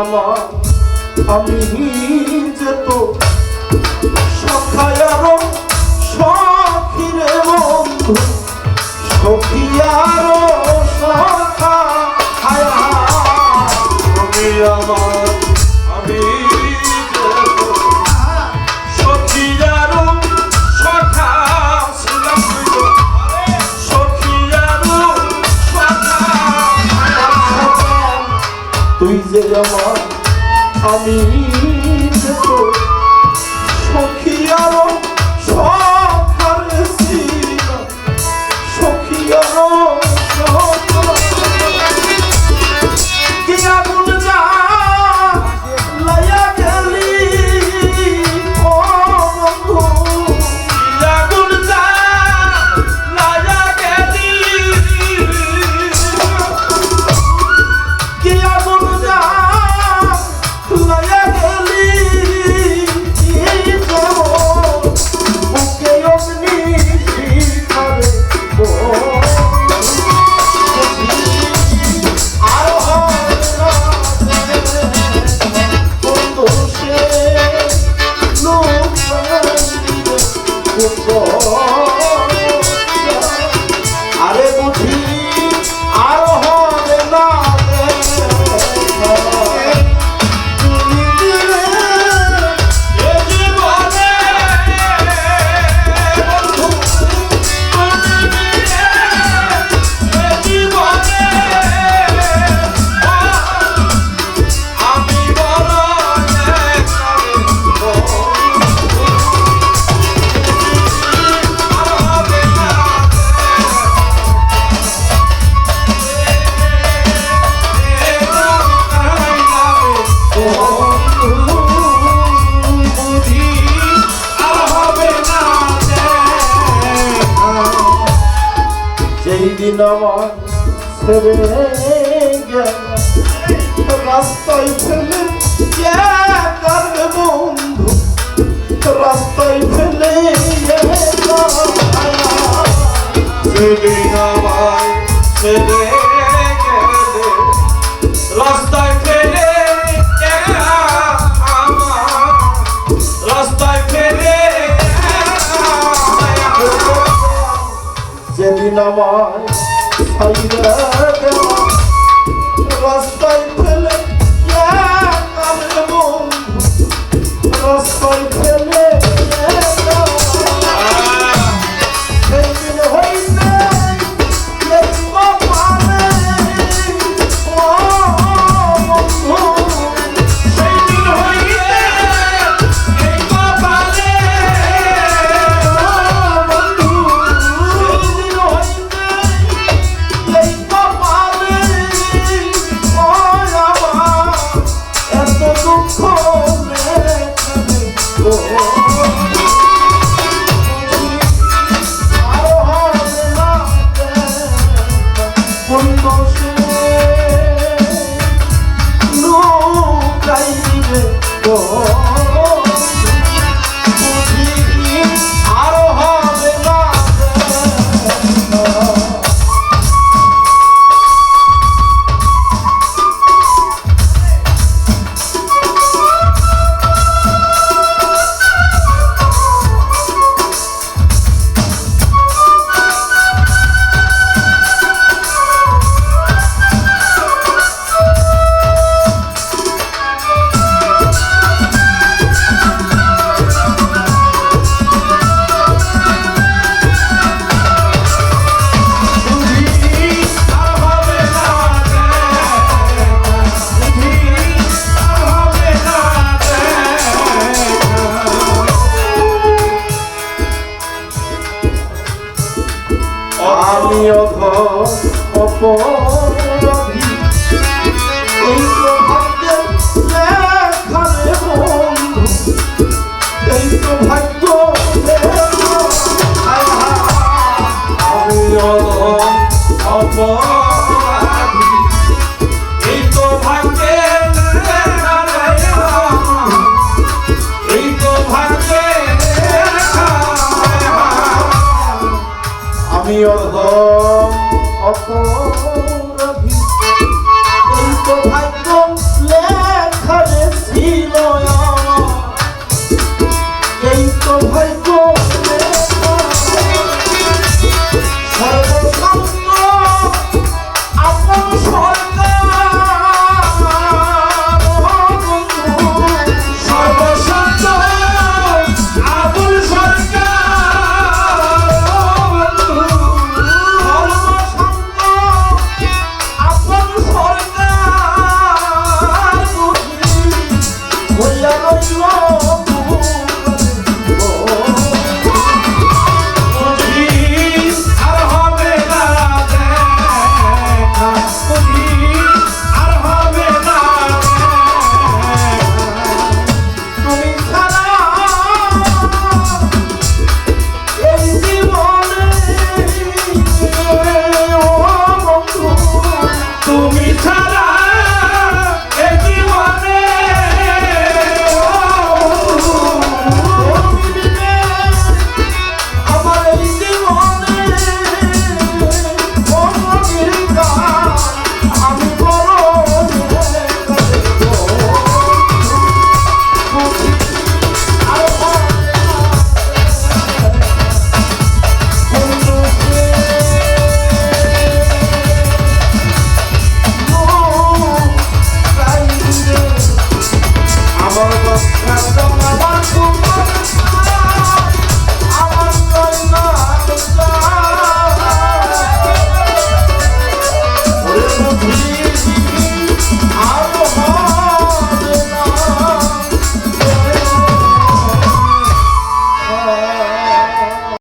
আমার আমি সখিয়ারো সখিয়ারো সেদিন আমার ছেড়ে গেল রাস্তায় ফেলে কার বন্ধু? রাস্তায় ফেলে যেদিন আমায় রাস্তায় অপর আমি অপরাধী। এই কোথায়